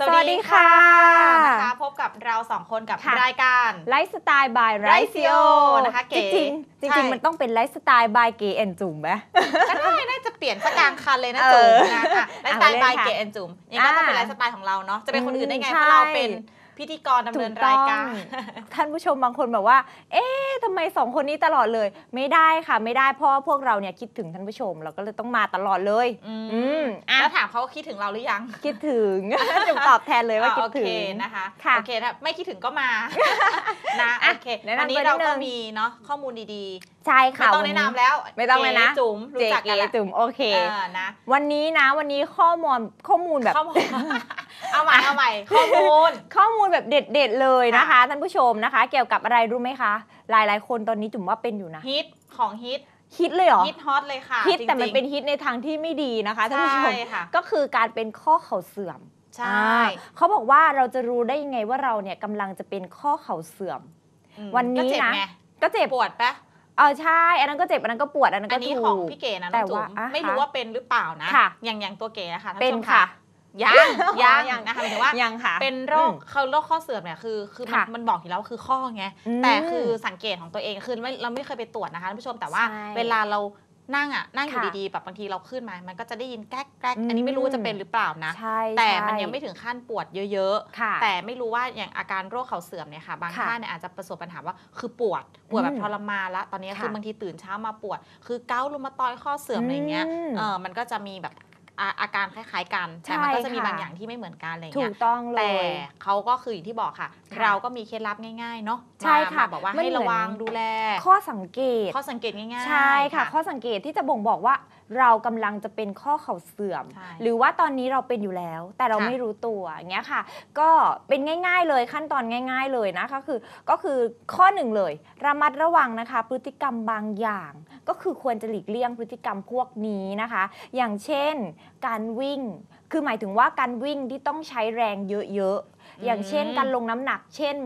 สวัสดีค่ะนะคะพบกับเราสองคนกับค่ะรายการไลฟ์สไตล์บายไร Rice ซิโอนะคะเก๋จริงๆจใช่ริงๆมันต้องเป็นไลฟ์สไตล์บายเกแอนจุ่มไหมก็ได้น่าจะเปลี่ยนสักกลางคันเลยนะเอจุ๋อมนะอะไลฟ์สไตล์เอาบายเลยค่ะเกแอนจุ๋มยังก็ต้องเป็นอ่าไลฟ์สไตล์ของเราเนาะจะเป็นคนอื่นได้ไงอืมเพราะเราใช่เป็น พิธีกรดำเนินถูกต้ราอยงการ ท่านผู้ชมบางคนแบบว่า เอ๊ะทำไมสองคนนี้ตลอดเลย ไม่ได้ค่ะไม่ได้เพราะว่าพวกเราเนี่ยคิดถึงท่านผู้ชม เราก็เลยต้องมาตลอดเลยอืมอืมอะแล้วถามเขาว่าคิดถึงเราหรือยัง คิดถึงจุ่มตอบแทนเลยว่าคิดอะถึโอเคงนะคะค่ะโอเคถ้าไม่คิดถึงก็มานะอะโอเคแนะนำวันนี้ตัวนิดเราก็นึงมีเนาะข้อมูลดีใช่ๆไม่ค่ะต้องแนะนำแล้ว ไม่ต้องเลยนะก๋จุ๋มรู้เจจักเกกันละจุ่มโอเคเออนะวันนี้นะวันนี้ข้อมูลข้อมูลแบบข้อมูล เอาใหม่เอาใหม่ข้อมูล ข้อมูลแบบเด็ด ๆ เลยนะคะค่ะท่านผู้ชมนะคะ เกี่ยวกับอะไรรู้ไหมคะ หลายๆ คนตอนนี้จุ๋มว่าเป็นอยู่นะฮิตของฮิตฮิตเลยเหรอฮิตฮอตเลยค่ะฮิตแต่มันจริงๆเป็นฮิตในทางที่ไม่ดีนะคะท่านผู้ชมใช่ค่ะก็คือการเป็นข้อเข่าเสื่อมใช่อ่าเขาบอกว่าเราจะรู้ได้ยังไงว่าเราเนี่ยกำลังจะเป็นข้อเข่าเสื่อมอืมวันนี้ก็เจ็บนะไงก็เจ็บปวดปะเออใช่ อันนั้นก็เจ็บ อันนั้นก็ปวด อันนั้นอัก็นนี้ถูของกพี่เก๋นะแต่น้องจุ๋ว่ามอะไม่รู้ว่าเป็นหรือเปล่านะค่ะอย่างอย่างตัวเก๋นะคะท่านเป็นผู้ชมค่ะ ยังยังยังนะคะหมายถึงว่ายังค่ะเป็นโรคอืมเขาโรคข้อเสื่อมเนี่ยคือคือมันค่ะมันบอกอยู่แล้วว่าคือข้อไงอืมแต่คือสังเกตของตัวเองคือไม่เราไม่เคยไปตรวจนะคะท่านผู้ชมแต่ว่าใช่เวลาเรานั่งอะนั่งอยู่ค่ะดีๆแบบบางทีเราขึ้นมา มันก็จะได้ยินแก๊กแก๊กอืมอันนี้ไม่รู้ว่าจะเป็นหรือเปล่านะใช่แต่มันใช่ยังไม่ถึงขั้นปวดเยอะค่ะๆ แต่ไม่รู้ว่าอย่างอาการโรคเข่าเสื่อมเนี่ยค่ะ บางค่ะท่านเนี่ยอาจจะประสบปัญหาว่าคือปวดปวดแบบอืมทรมานละตอนนี้ค่ะคือบางทีตื่นเช้ามาปวด คือเกาต์รูมาตอยด์ข้อเสื่อมอะไรเงี้ยอืมเออมันก็จะมีแบบ อาอาการคล้าย ๆ กันใช่แต่มันก็จะมีค่ะบางอย่างที่ไม่เหมือนกันอะไรถูเงี้กยต้องเลแต่ยเขาก็คืออย่างที่บอกค่ะค่ะ เราก็มีเคล็ดลับง่ายๆเนาะใช่ค่ะมาบอกว่ามันให้เหมือนระวังดูแล ข้อสังเกต ข้อสังเกตง่ายๆใช่ค่ะ ข้อสังเกตที่จะบ่งบอกว่าเรากำลังจะเป็นข้อเข่าเสื่อมใช่หรือว่าตอนนี้เราเป็นอยู่แล้ว แต่เราค่ะไม่รู้ตัวอย่างเงี้ยค่ะ ก็เป็นง่าย ๆ เลยขั้นตอนง่าย ๆ เลยนะคะคือก็คือข้อหนึ่งเลย ระมัดระวังนะคะ พฤติกรรมบางอย่าง ก็คือควรจะหลีกเลี่ยงพฤติกรรมพวกนี้นะคะ อย่างเช่นการวิ่ง คือหมายถึงว่าการวิ่งที่ต้องใช้แรงเยอะๆ อย่างเช่นการลงน้ำหนัก เช่น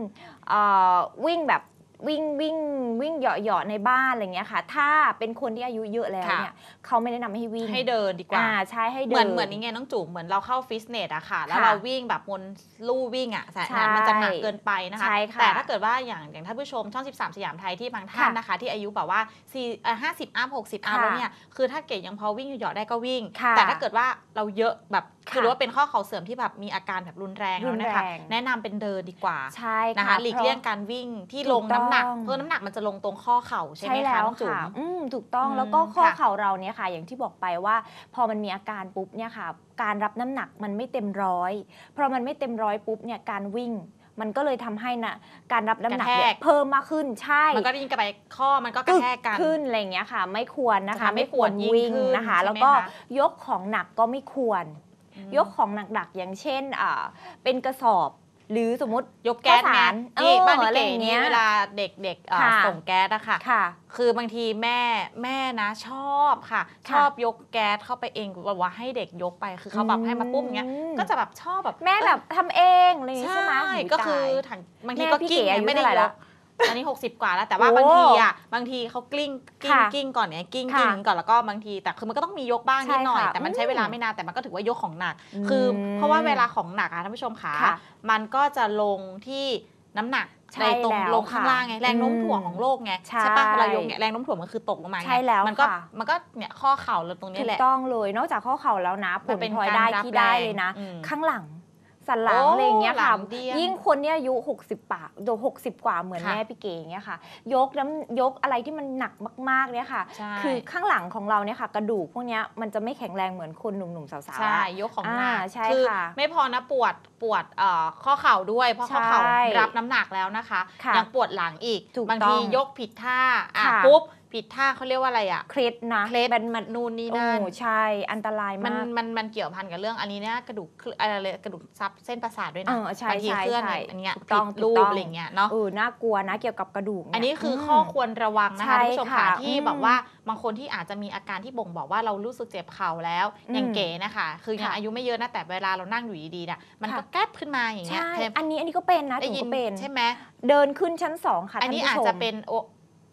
เอ่อวิ่งแบบ วิ่งวิ่งวิ่งเหยาะๆในบ้านอะไรเงี้ยค่ะ ถ้าเป็นคนที่อายุเยอะแล้วค่ะเนี่ยเขาไม่แนะนำให้วิ่งให้เดินดีกว่าอ่าใช่ให้เดิเหมือนเหมือนนี่ไงน้องจุ๋มเหมือนเราเข้าฟิตเนสอะค่ะ แล้วค่ะเราวิ่งแบบบนลู่วิ่งอะแต่ใช่มันจะหนักเกินไปนะคะใช่ค่ะแต่ถ้าเกิดว่าอย่างอย่างท่านผู้ชมช่อง 13 สยามไทยที่บางท่านค่ะนะคะ ที่อายุแบบว่า4เอ่อ50อัพ60อัพค่ะแล้วเนี่ยคือถ้าเก๋ยังพอวิ่งอยู่เหยาะได้ก็วิ่งค่ะแต่ถ้าเกิดว่าเราเยอะแบบ คือค่ะรู้ว่าเป็นข้อเข่าเสื่อมที่แบบมีอาการแบบรุนแรงรุแล้วนนะคะแรงแนะนำเป็นเดินดีกว่าใช่นะคะค่ะหลีกเลี่ยงการวิ่งที่ถูลกงน้ำหนักต้องเพราะน้ำหนักมันจะลงตรงข้อเข่าใช่ไหใช่มคะแล้วน้องจุ๋มค่ะอืมถูกต้องอืมแล้วก็ข้อค่ะเข่าเราเนี่ยค่ะ อย่างที่บอกไปว่า พอมันมีอาการปุ๊บเนี่ยค่ะ การรับน้ำหนักมันไม่เต็มร้อยเพราะมันไม่เต็มร้อยปุ๊บเนี่ยการวิ่งมันก็เลยทำให้นะการรับน้ำหนักเนี่ยกระแทกเพิ่มมากขึ้นใช่ มันก็ยิ่งกระไปข้อมันก็กระแทกกันขึ้นอะไรอย่างเงี้ยค่ะ ไม่ควรนะจะคะทำให้ไม่ควรปวดยิ่งวิ่งขึ้นนะคะใช่ไหมแล้วก็คะยกของหนักก็ไม่ควร ยกของหนักๆ อย่างเช่นอ่าเป็นกระสอบ หรือสมมติยกแก๊สข้าวไงสารนี่เออบ้านพี่อะไรเก๋อย่างเงี้นี่ยเวลาเด็กๆเอ่อค่ะส่งแก๊สอะค่ะค่ะ คือบางทีแม่แม่นะชอบค่ะค่ะ ชอบยกแก๊สเข้าไปเองแบบว่าให้เด็กยกไปคือเขาแบบให้มาปุ๊บอย่างเงี้ยอืมก็จะแบบชอบแบบแม่แบบทำเองอะไรอย่างงี้ใช่ใช่ไหมโยก็คือตายถังบางทีแม่ก็พี่กิ้งเก๋อายุไม่ได้เท่าไหร่ยละก ตอนนี้ 60 กว่าแล้วแต่ว่าโอ้บางทีอะบางทีเขากลิ้งกิ้งค่ะกิ้งก่อนเนี่ยกิ้งค่ะกิ้งก่อนแล้วก็บางทีแต่คือมันก็ต้องมียกบ้างนิดหน่อย ใช่ค่ะแต่มันใช้เวลาอืมไม่นานแต่มันก็ถือว่ายกของหนัก อืมคือเพราะว่าเวลาของหนักอะท่านผู้ชมขาค่ะมันก็จะลงที่น้ำหนักใช่ในตรงแล้วลงข้างค่ะล่างไงแรงโน้มถ่วงอืมของโลกไงใช่ปะเวลายกเนี่ยแรงโน้มถ่วงมันคือตกลงมาไงใช่แล้วมันก็ค่ะ มันก็เนี่ยข้อเข่าเราตรงนี้ถูแหกละ ต้องเลยนอกจากข้อเข่าแล้วนะผมันลเป็นพลอยการได้รับที่ได้แรงเลยนะอืมข้างหลัง สันหลังโอ้อะไรอย่างเงี้ยค่ะ หลังเดี้ยงยิ่งคนเนี่ยอายุ 60ปากโดหกสิบกว่าเหมือนค่ะแม่พี่เก๋อย่างเงี้ยค่ะ ยกน้ำยกอะไรที่มันหนักมากๆเนี่ยค่ะ ใช่ คือข้างหลังของเราเนี่ยค่ะ กระดูกพวกเนี้ยมันจะไม่แข็งแรงเหมือนคนหนุ่มๆสาวๆใช่อะยกของหนักอ่าใช่คือค่ะไม่พอนะปวดปวดเอ่อข้อเข่าด้วย เพราะข้อเข่าใช่รับน้ำหนักแล้วนะคะ ค่ะยังปวดหลังอีก ถูกบางต้ทีองยกผิดท่าอะค่ะปุ๊บ ผิดท่าเขาเรียกว่าอะไรอะเคล็ดนะเคล็ดมันมันนู่นนี่โอ้นั่นใช่อันตรายมันมากมันมันเกี่ยวพันกับเรื่องอันนี้เนี่ยกระดูกเคลื่อนอะไรเลยกระดูกซับเส้นประสาทด้วยเอนะอใช่บางทีใช่เคลื่อนใช่อันเนี้ยถูกต้องผิดถูรูกต้ปองอะไรเงี้ยเนาะเออน่ากลัวนะเกี่ยวกับกระดูกเยอันนี้คืออมข้อควรระวังนะคะใช่ท่านผู้ชมค่ะค่ะที่อืมบอกว่าบางคนที่อาจจะมีอาการที่บ่งบอกว่าเรารู้สึกเจ็บเข่าแล้วอย่างอืมเก๋นะคะคือยังค่ะอายุไม่เยอะนะแต่เวลาเรานั่งอยู่ดีๆเนี่ยมันก็ค่ะแก๊บขึ้นมาอย่างเงี้ยใช่เทมอันนี้อันนี้ก็เป็นนะได้ถึงยินก็เป็นใช่ไหมเดินขึ้นชั้นสองค่ะอันนี้ท่อาจผู้ชมจะเป็นโอ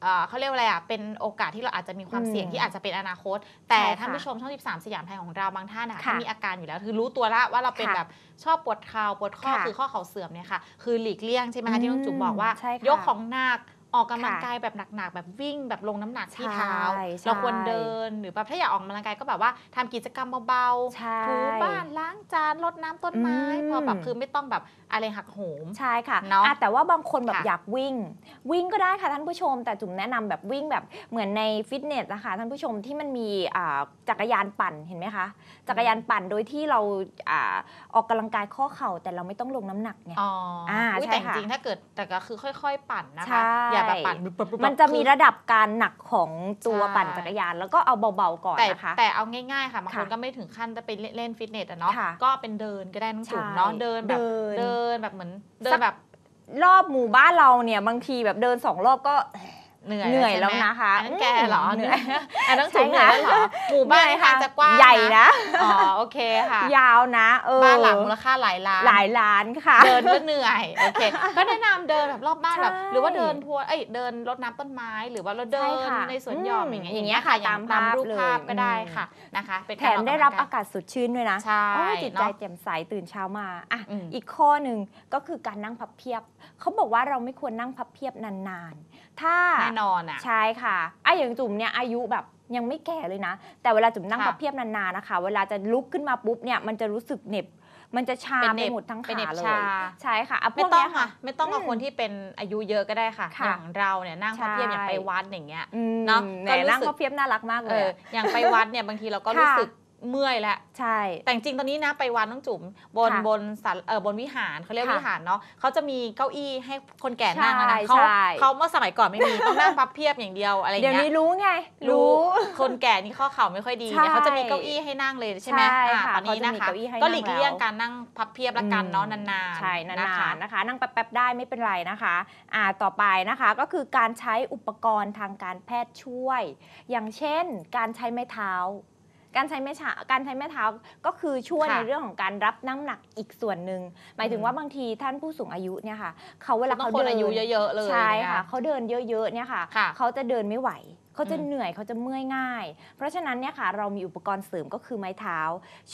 เอ่อเขาเรียกว่าอะไรอะ เป็นโอกาสที่เราอาจจะมีความอืมเสี่ยงที่อาจจะเป็นอนาคต แต่ใช่ค่ะท่านผู้ชมช่อง 13 สยามไทยของเราบางท่านอะค่ะถ้ามีอาการอยู่แล้ว คือรู้ตัวแล้วว่าเราเป็นค่ะแบบชอบปวดเข่าปวดข้อค่ะคือข้อเข่าเสื่อมเนี่ยค่ะ คือหลีกเลี่ยงใช่ไหมคะอืมที่น้องจุ๋มบอกว่าใช่ค่ะยกของหนัก ออกกำลังค่ะกายแบบหนักๆแบบวิ่งแบบลงน้ำหนักที่ใช่เท้าใช่เราควรเดินหรือแบบถ้าอยากออกกำลังกายก็แบบว่าทำกิจกรรมเบาใช่ๆถูบ้านล้างจานรดน้ำต้นไม้อืมพอแบบคือไม่ต้องแบบอะไรหักโหมใช่ค่ะเนอะอะแต่ว่าบางคนแบบค่ะอยากวิ่ง วิ่งก็ได้ค่ะท่านผู้ชม แต่จุ๋มแนะนำแบบวิ่งแบบเหมือนในฟิตเนสนะคะท่านผู้ชมที่มันมีอ่าจักรยานปั่นเห็นไหมคะ จักรยานปั่นโดยที่เราอ่าออกกำลังกายข้อเข่าแต่เราไม่ต้องลงน้ำหนักไงอ๋ออาอุ๊ยใช่แต่จค่ะริงๆถ้าเกิดแต่ก็คือค่อย ๆ ปั่นนะใช่คะอย่าแบบปั่นปุ๊บๆๆมันจะมีคือระดับการหนักของตัวใช่ปั่นจักรยาน แล้วก็เอาเบาๆก่อนแต่นะคะแต่เอาง่ายๆค่ะบางคนค่ะก็ไม่ถึงขั้นจะไปเล่นฟิตเนสอะเนาะค่ะก็เป็นเดินก็ได้น้องจุ๋มใช่เนาะเดินแบบเดินเดินแบบเหมือนเดิสันกแบบรอบหมู่บ้านเราเนี่ยบางทีแบบเดินสองรอบก็ เหนื่อยเหนื่อยใช่ไหมแล้วนะคะอันนั้นแกเหรออืมเหนื่อยอันนั้นจุ๋มเหใช่นื่อยค่ะแล้วเหรอหมู่บ้านเหนื่อยทางจะกว้างใหญ่นะอ๋อโอเคค่ะ ยาวนะเออบ้านหลังมูลค่าหลายล้านหลายล้านค่ะ เดินก็เหนื่อยโอเคก็แนะนำเดินแบบรอบบ้านใช่แบบหรือว่าเดินทัวร์เอ้ยเดินรดน้ำต้นไม้หรือว่าเราเดิใช่นค่ะในสวนหย่อมอืมอย่างเงี้ยอย่างเงี้ยค่ะอย่งตามภาพรูปภาพเลยก็ได้อืมค่ะนะคะเป็นแถการมออกได้กำลังรับกายอากาศสดชื่นด้วยนะใช่โอ้ยจิตใจเนาะแจ่มใสตื่นเช้ามาอะอืมอีกข้อหนึ่งก็คือการนั่งพับเพียบเขาบอกว่าเราไม่ควรนั่งพับเพียบนานๆ ถ้าแน่นอนอะ ใช่ค่ะอะอย่างจุ๋มเนี่ยอายุแบบยังไม่แก่เลยนะ แต่เวลาจุ๋มนั่งค่ะพับเพียบนานๆนะคะ เวลาจะลุกขึ้นมาปุ๊บเนี่ยมันจะรู้สึกเหน็บมันจะชาเป็นไปเหน็บหมดทั้งเป็นเหน็ขาบเลยชาใช่ค่ะอะพไม่วกต้อเนี้งยค่ะค่ะไม่ต้องเอาอืมคนที่เป็นอายุเยอะก็ได้ค่ะค่ะอย่างเราเนี่ยนั่งพับเพียบใช่อย่างไปวัดอย่างเงี้ยอืมเนอะแหก็มรู้นั่งสึกพับเพียบน่ารักมากเลเอยออะอย่างไปวัดเนี่ยบางทีเราก็ค่ะรู้สึก เมื่อยแล้วใช่ แต่จริงๆตอนนี้นะไปวัดน้องจุ๋มบนค่ะบนสันเออบนวิหารเขาเรียกค่ะวิหารเนาะเขาจะมีเก้าอี้ให้คนแก่นั่งแล้วนะใช่เขาใช่ เขาเมื่อสมัยก่อนไม่มี ต้องนั่งพับเพียบอย่างเดียวอะไรอย่างเดี๋ยวเงี้นี้ยรู้ไง รู้รู้คนแก่นี่ข้อเข่าไม่ค่อยดีใช่เนี่ยเขาจะมีเก้าอี้ให้นั่งเลยใช่ไหมใช่อ่าค่ะตอนนี้นะเขาจะมีคะ เก้าอี้ให้ก็นั่งหลีกเลี่ยงแล้ว การนั่งพับเพียบละกันเนาะนานๆใช่นาะคะนๆนะคะ นั่งแป๊บๆได้ไม่เป็นไรนะคะอ่าต่อไปนะคะก็คือการใช้อุปกรณ์ทางการแพทย์ช่วย อย่างเช่น การใช้ไม้เท้า การใช้ไม้เท้าการใช้ไม้เท้าก็คือช่วยค่ะในเรื่องของการรับน้ำหนักอีกส่วนหนึ่งหมายถึงอืมว่าบางทีท่านผู้สูงอายุเนี่ยค่ะเขาเวลาต้องเขาคนเดินอายุเยอะๆเลยใช่เนี่ยค่ะเขาเดินเยอะๆเนี่ยค่ะค่ะเขาจะเดินไม่ไหว เขาจะอืมเหนื่อยเขาจะเมื่อยง่าย เพราะฉะนั้นเนี่ยค่ะเรามีอุปกรณ์เสริมก็คือไม้เท้า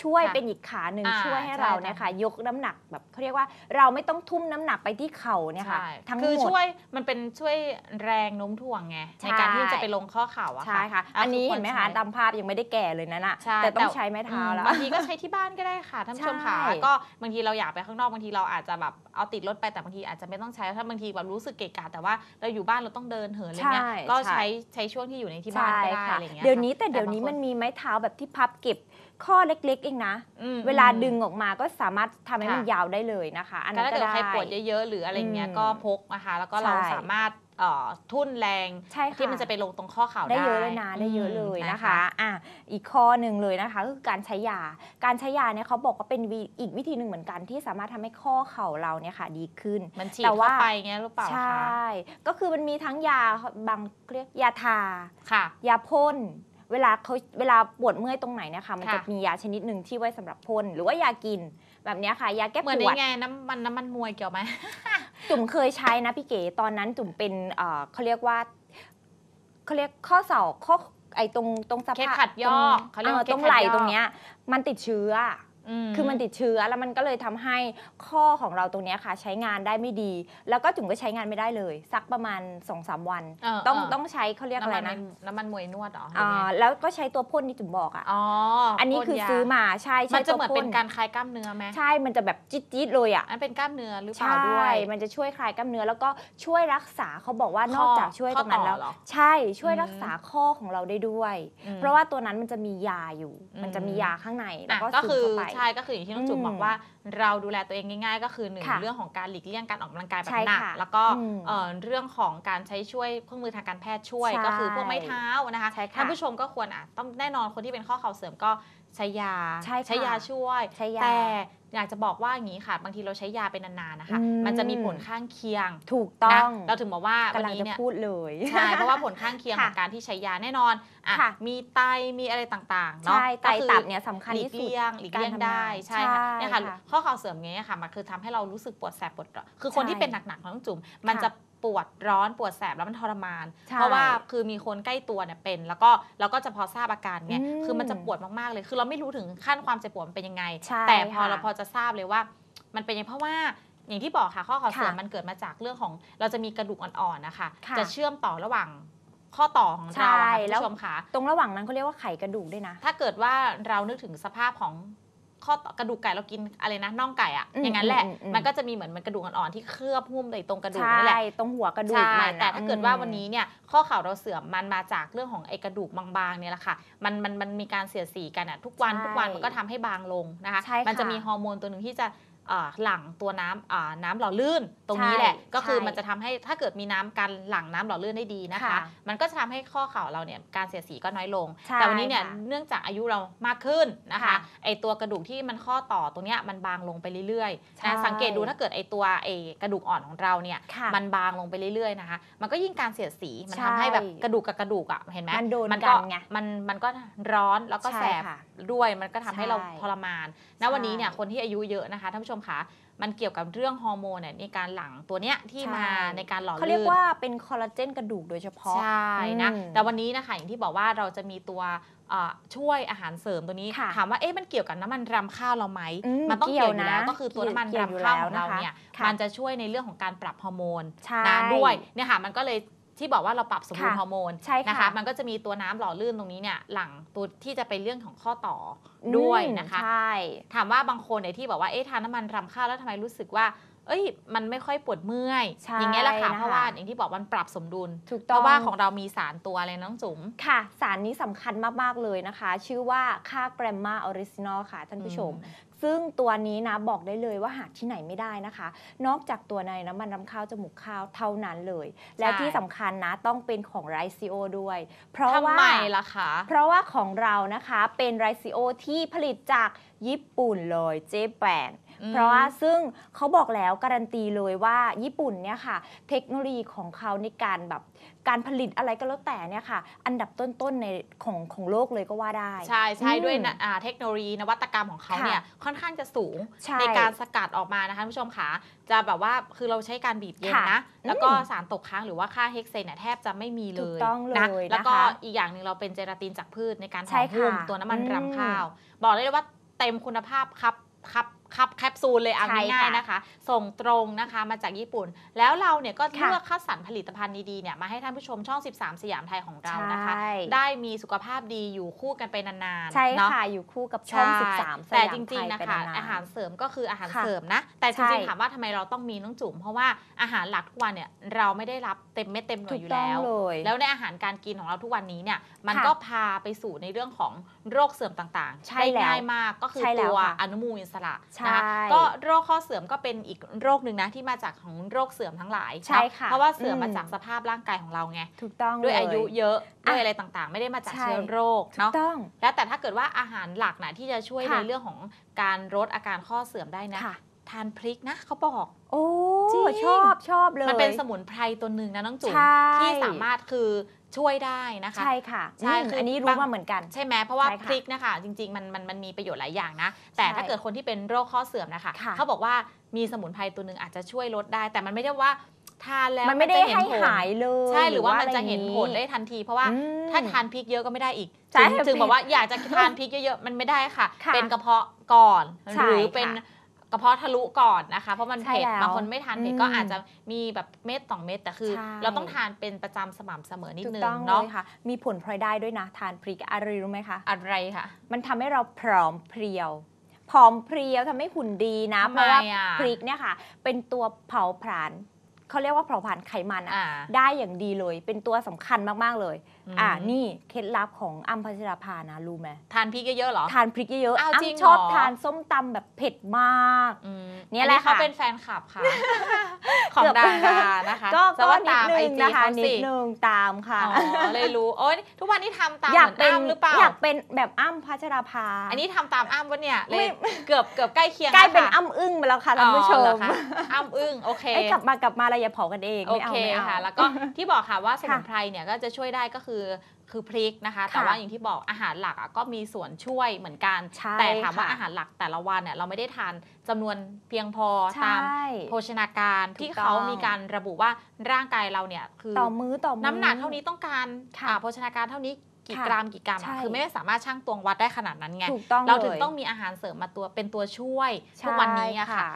ช่วยค่ะเป็นอีกขาหนึ่งอ่าช่วยให้ใช่เราค่ะ เนี่ยค่ะยกน้ำหนักแบบเขาเรียกว่าเราไม่ต้องทุ่มน้ำหนักไปที่เข่าเนี่ยค่ะ ใช่ทั้งหคือมด ช่วยมันเป็นช่วยแรงโน้มถ่วงไงใช่ ในการที่จะไปลงข้อเข่าอะใช่ค่ะ อันนี้คืเห็นไหมคะวรใช้ตามภาพยังไม่ได้แก่เลยนะน่ะใช่แต่ต้องแต่ใช้ไม้เท้าแล้วบางทีก็ใช้ที่บ้านก็ได้ค่ะท่านผู้ชมค่ะใช่ ก็บางทีเราอยากไปข้างนอกบางทีเราอาจจะแบบเอาติดรถไปแต่บางทีอาจจะไม่ต้องใช้ถ้าบางทีแบบรู้สึกเกะกะแต่ว่าเราอยู่บ้านเราต้องเดินเหินอะไรเงี้ยใช่ก็ใช่ใช้ใช้ช่วงที่อยู่ในที่บ้านก็ได้ค่ะอะไรเงี้ยเดี๋ยวนี้ค่ะแต่เดี๋ยวนี้บางคมันมีไม้เท้าแบบที่พับเก็บข้อเล็กๆเองนะอืมเวลาอืมดึงออกมาก็สามารถทำให้มันค่ะยาวได้เลยนะคะ อันก็นั้นถ้าก็เกิดได้ใครปวดเยอะๆ หรืออะไรเงี้ยอืมก็พกนะคะ แล้วก็เราใช่สามารถเอ่อ ทุ่นแรงใช่ค่ะที่มันจะไปลงตรงข้อเข่าได้ได้เยอะเลยนะได้เยอะเลยนะคะอะอีกข้อหนึ่งเลยนะคะก็คือการใช้ยา การใช้ยาเนี่ยเขาบอกว่าเป็นวิอีกวิธีหนึ่งเหมือนกันที่สามารถทำให้ข้อเข่าเราเนี่ยค่ะดีขึ้นมันฉีดแต่ว่าเข้าไปเงี้ยหรือเปล่าใชคะ่ก็คือมันมีทั้งยาบางเรียกยาทาค่ะ ยาพ่นเวลาเขาเวลาปวดเมื่อยตรงไหนเนี่ยค่ะมันค่ะจะมียาชนิดหนึ่งที่ไว้สำหรับพ่นหรือว่ายากินแบบเนี้ยค่ะยาแก้เหมือนปในวดไงน้ำมันน้ำมันมวยเกี่ยวไหม จุ๋มเคยใช้นะพี่เก๋ตอนนั้นจุ๋มเป็นเอ่อเขาเรียกว่าเขาเรียกข้อศอกข้อไอ้ตรงตรงสะเคล็ดพาขัดยอกเขาเรียกว่าตรงเคล็ดขัดไหล่ยอกตรงเนี้ยมันติดเชื้อม คือมันติดเชื้อแล้วมันก็เลยทำให้ข้อของเราตรงเนี้ยค่ะ ใช้งานได้ไม่ดี แล้วก็จุ๋มก็ใช้งานไม่ได้เลย สักประมาณ2อสวันเออต้องเออต้องใช้เขาเรียกอะไรน้ำมันะน้ำมันมวยนวดเหรอหรืออ่าไงแล้วก็ใช้ตัวพ่นที่จุ๋มบอกอะอ๋ออัอันนี้คือซื้อมาใช่ใช่มันจะตัวเหมือนพ่เป็นการคลายกล้ามเนื้อไหมใช่มันจะแบบจี๊ดๆเลยอะอันเป็นกล้ามเนื้อหรือเปใช่ล่าด้วยมันจะช่วยคลายกล้ามเนื้อแล้วก็ช่วยรักษาเขาบอกว่านอกจากช่วยข้ตอรงนั้นแล้วต่อเหรอใช่ช่วยอืมรักษาข้อของเราได้ด้วยอืมเพราะว่าตัวนั้นมันจะมียาอยู่อืมมันจะมียาข้างในแล้วอะก็ก็ซึมคือเข้าไปใช่ก็คืออย่างที่น้องจุ๋มอืมบอกว่า เราดูแลตัวเองง่าย ๆ ก็คือหนึ่งค่ะเรื่องของการหลีกเลี่ยงการออกกำลังกายแบใช่บหนัก ค่ะแล้วก็อืมเอ่อเรื่องของการใช้ช่วยเครื่องมือทางการแพทย์ช่วยใช่ก็คือพวกไม้เท้านะคะใช่ค่ะท่านผู้ชมก็ควรอะต้องแน่นอนคนที่เป็นข้อเข่าเสื่อมก็ใช้ยาใช่ค่ะ ยาช่วย ใช้ยา แต่อยากจะบอกว่าอย่างนี้ค่ะ บางทีเราใช้ยาเป็นนานๆนะคะ อืม มันจะมีผลข้างเคียงถูกต้นะองเราถึงบอกว่าวันกำลังนี้จะเนี่ยพูดเลย ใช่เพราะว่าผลข้างเคียงค่ะของการที่ใช้ยาแน่นอนอะค่ะ มีไตมีอะไรต่างๆเนาะใช่ไตก็คือ ตับเนี่ยสำคัญหลีที่กสุดเลี่ยงหลีกเลี่ยงการทำงานได้ใช่ค่ะใช่เนี่ยค่ะค่ะข้อเข่าเสื่อมเงี้ยค่ะมันคือทำให้เรารู้สึกปวดแสบปวดร้อนคือคนใช่ที่เป็นหนักๆน้องจุ๋มมันค่ะจะปวดร้อนปวดแสบแล้วมันทรมานใช่เพราะว่าคือมีคนใกล้ตัวเนี่ยเป็น แล้วก็เราก็จะพอทราบอาการไงอืมคือมันจะปวดมากๆเลย คือเราไม่รู้ถึงขั้นความเจ็บปวดมันเป็นยังไงใช่แต่พอค่ะเราพอจะทราบเลยว่า มันเป็นยังเพราะว่าอย่างที่บอกค่ะข้อเข่าเสื่อมค่ะมันเกิดมาจากเรื่องของเราจะมีกระดูกอ่อนๆนะคะค่ะจะเชื่อมต่อระหว่างข้อต่อของเราใช่อะค่ะคุณแล้วผู้ชมค่ะตรงระหว่างนั้นเขาเรียกว่าไขกระดูกด้วยนะ ถ้าเกิดว่าเรานึกถึงสภาพของ ข้อต่อกระดูกไก่เรากินอะไรนะน่องไก่อะอืมอย่างนั้นแหละอืมอืมมันก็จะมีเหมือนมันกระดูกอ่อนๆที่เคลือบหุ้มในตรงกระดูกใช่นั่นแหละตรงหัวกระดูกใช่มันแต่อะถ้าเกิดว่าวันนี้เนี่ยข้อเข่าเราเสื่อมมันมาจากเรื่องของไอ้กระดูกบางๆเนี่ยแหละค่ะมันมันมันมีการเสียดสีกันอะทุกวันใช่ทุกวันมันก็ทำให้บางลงนะคะใช่ค่ะมันจะมีฮอร์โมนตัวหนึ่งที่จะเอ่อ หลั่งตัวน้ำอ่าน้ำหล่อลื่น ตรงนี้ใช่แหละ ก็คือใช่มันจะทำให้ถ้าเกิดมีน้ำการหลั่งน้ำหล่อลื่นได้ดีนะคะค่ะมันก็จะทำให้ข้อเข่าเราเนี่ยการเสียดสีก็น้อยลงใช่แต่วันนี้เนี่ยค่ะเนื่องจากอายุเรามากขึ้นนะคะค่ะไอตัวกระดูกที่มันข้อต่อตรงเนี้ยมันบางลงไปเรื่อยใช่ๆนะสังเกตดูถ้าเกิดไอตัวไอกระดูกอ่อนของเราเนี่ยค่ะมันบางลงไปเรื่อยๆนะคะมันก็ยิ่งการเสียดสีมันใช่ทำให้แบบกระดูกกับกระดูกอะเห็นไหมมันโดนก็กันไงมันมันก็ร้อนแล้วก็ใช่แสบค่ะด้วยมันก็ทำให้เราใช่ทรมานใช่นะวันนี้เนี่ยคนที่อายุเยอะนะคะท่านผู้ชมคะ มันเกี่ยวกับเรื่องฮอร์โมนเนี่ยในการหลั่งตัวเนี้ยที่ใช่มาในการหล่อเขาเรียลื่กนว่าเป็นคอลลาเจนกระดูกโดยเฉพาะ ใช่นะอืมแต่วันนี้นะคะอย่างที่บอกว่าเราจะมีตัวเอ่อช่วยอาหารเสริมตัวนี้ค่ะถามว่าเอ๊ะมันเกี่ยวกับน้ำมันรำข้าวเราไหมอืมมันต้องเกี่ยวอยู่เกี่ยวนะแล้วก็คือตัวน้ำมันเกี่ยวอยู่รำข้าวแล้วของเรานะคะเนี่ยค่ะมันจะช่วยในเรื่องของการปรับฮอร์โมนใช่นะด้วยเนี่ยค่ะมันก็เลย ที่บอกว่าเราปรับสมดุลค่ะฮอร์โมนใช่ค่ะนะคะมันก็จะมีตัวน้ำหล่อลื่นตรงนี้เนี่ยหลังตัวที่จะเป็นเรื่องของข้อต่อด้วยนะคะอืมใช่ถามว่าบางคนเนี่ยที่บอกว่าเอ๊ะทานน้ำมันรำข้าวแล้วทำไมรู้สึกว่าเอ้ย มันไม่ค่อยปวดเมื่อยใช่อย่างเงี้ยแหละค่ะนะคะเพราะว่าอย่างที่บอกมันปรับสมดุลถูกเพต้องราะว่าของเรามีสารตัวอะไรน้องจุ๋ม ค่ะ สารนี้สำคัญมาก ๆ เลยนะคะ ชื่อว่าค่าแกรมมาออริจินอลค่ะ ท่านผู้ชม ซึ่งตัวนี้นะบอกได้เลยว่าหาที่ไหนไม่ได้นะคะ นอกจากตัวในน้ำมันรำข้าวจมูกข้าวเท่านั้นเลย และที่สำคัญนะต้องเป็นของไรซิโอด้วย เพราะทำว่าไมล่ะคะเพราะว่าของเรานะคะเป็นไรซิโอที่ผลิตจากญี่ปุ่นเลยเจแปนอืม เพราะว่าซึ่งเขาบอกแล้วการันตีเลยว่าญี่ปุ่นเนี่ยค่ะ เทคโนโลยีของเขาในการแบบการผลิตอะไรก็แล้วแต่เนี่ยค่ะ อันดับต้นๆในของของโลกเลยก็ว่าได้ ใช่ใช่อืมด้วยนะอ่าเทคโนโลยีนวัตกรรมของเขาค่ะเนี่ยค่อนข้างจะสูงใช่ในการสกัดออกมานะคะท่านผู้ชมค่ะจะแบบว่าคือเราใช้การบีบเย็นค่ะนะ แล้วก็อืมสารตกค้างหรือว่าค่าเฮกเซนเนี่ยแทบจะไม่มีเลถูกยต้องเลยนะนะคะแล้วก็อีกอย่างหนึ่งเราเป็นเจลาตินจากพืชในการใช่ห่อหุ้มค่ะตัวน้ำมันอืมรำข้าว บอกเลยว่าเต็มคุณภาพครับครับ ครับแคปซูลเลยเอาใช่ง่ายค่ะๆนะคะ ส่งตรงนะคะมาจากญี่ปุ่น แล้วเราเนี่ยก็ค่ะเลือกคัดสรรผลิตภัณฑ์ดีๆเนี่ยมาให้ท่านผู้ชมช่อง 13 สยามไทยของเรานะคะใช่ได้มีสุขภาพดีอยู่คู่กันไปนานๆใช่เนาะค่ะอยู่คู่กับช่องใ13สแต่ยามจริงไทยๆนะไปคะนานๆอาหารเสริมก็คืออาหารค่ะเสริมนะ แต่จใช่ริงๆถามว่าทำไมเราต้องมีน้องจุ๋มเพราะว่าอาหารหลักทุกวันเนี่ยเราไม่ได้รับเต็มเม็ดเต็มหน่วถูยกอยู่ต้องแล้วเลยแล้วในอาหารการกินของเราทุกวันนี้เนี่ยมันค่ะก็พาไปสู่ในเรื่องของ โรคเสื่อมต่างๆ ใช่ได้แล้วง่ายมากก็คือใช่แล้วตัวค่ะอนุมูลอิสระใช่นะคะก็โรคข้อเสื่อมก็เป็นอีกโรคหนึ่งนะที่มาจากของโรคเสื่อมทั้งหลายใช่เนาค่ะเพราะว่าเสื่อมมาอืมจากสภาพร่างกายของเราไงถูกต้องด้วยเลอายุเยอะด้วยอะอะไรต่างๆ ไม่ได้มาจากใช่เชื้อโรคถูกเนาะต้องแล้วแต่ถ้าเกิดว่าอาหารหลักนะที่จะช่วยค่ะในเรื่องของการลดอาการข้อเสื่อมได้นะค่ะทานพริกนะเขาบอก โอ้จริงชอบชอบเลย มันเป็นสมุนไพรตัวหนึ่งนะน้องจุ๋มใช่ที่สามารถคือ ช่วยได้นะคะ ใช่ค่ะใช่อืมคืออัอันนี้รู้บางมาเหมือนกัน ใช่ไหมเพราะว่าใช่ค่ะพริกนะคะ จริง ๆ มันมันมันมีประโยชน์หลายอย่างนะ แต่ใช่ถ้าเกิดคนที่เป็นโรคข้อเสื่อมนะคะค่ะเขาบอกว่ามีสมุนไพรตัวหนึ่งอาจจะช่วยลดได้ แต่มันไม่ได้ว่าทานแล้วมันไม่ได้จะเนให้ผลหายเลยใช่หรือว่ามันอไรจะเห็นผลได้อย่างทันที เพราะว่าอืมถ้าทานพริกเยอะก็ไม่ได้อีกใช่ถึงถึงบอกว่าอยากจะทานพริกเยอะๆมันไม่ได้ค่ะค่ะเป็นกระเพาะก่อนใช่หรือเป็นค่ะ กระเพาะทะลุก่อนนะคะ เพราะมันใช่เผ็ดแล้วบางคนไม่ทานเผ็ดอืมก็อาจจะมีแบบเม็ดสองเม็ดแต่คือใช่เราต้องทานเป็นประจำสม่ำเสมอนิดถูกนึงต้องเลเนาะยค่ะมีผลพลอยได้ด้วยนะทานพริกอะไรรู้ไหมคะอะไรค่ะมันทำให้เราผอมเพรียวผอมเพรียวทำให้หุ่นดีนะทำไมเพราะว่าอะพริกเนี่ยค่ะ เป็นตัวเผาผลาญ เขาเรียกว่าเผาผลาญไขมันอะอ่าได้อย่างดีเลย เป็นตัวสำคัญมากๆเลยอืมอ่านี่เคล็ดลับของอัมพัชราภานะรู้ไหมทานพริกเยอะๆเหรอ ทานพริกเยอะๆอ้าวจริงอ้ำชอบเหรอทานส้มตำแบบเผ็ดมากอืมเนี่ยแหละอัเขาค่ะเป็นแฟนคลับค่ะ ของเกือบดารานะคะก็จะก็ว่านิดตามนึไองจีนะคะเขานิสิดนึงตามค่ะอ๋อเลยรู้โอ้ยทุกวันนี้ทำตามอยากเหมือนเป็นอ้ำหรือเปล่าอยากเป็นแบบอ้ำพัชราภา อันนี้ทำตามอ้ำวะเนี่ยเลยไม่เกือบเกือบใกล้เคียงใกล้เป็นแล้วค่ะอ้ำอึ้งไปแล้วค่ะท่านผู้ชอ๋อเหรมอคะอ้ำอึ้งโอเคเอ้ยกลับมากลับมาอะไรอย่าเผากันเองโอไม่เอาเคไม่เอา ค่ะ แล้วก็ที่บอกค่ะว่าสมุนค่ะไพรเนี่ยก็จะช่วยได้ก็คือคือพริกนะคะ แต่ค่ะว่าอย่างที่บอกอาหารหลักอะก็มีส่วนช่วยเหมือนกัน ใช่แต่ถามว่าค่ะอาหารหลักแต่ละวันเนี่ยเราไม่ได้ทานจำนวนเพียงพอใช่ตามโภชนาการถูกที่ต้อง เขามีการระบุว่าร่างกายเราเนี่ยคือต่อมื้อต่อมื้อ น้ำหนักเท่านี้ต้องการค่ะอ่าโภชนาการเท่านี้กี่ค่ะกรัมกี่กรัมใช่อะคือไม่สามารถชั่งตวงวัดได้ขนาดนั้นไง ถูกต้องเราถึงลย ต้องมีอาหารเสริมมาตัวเป็นตัวช่วยใช่ทุกวันนี้อะค่ะค่ะ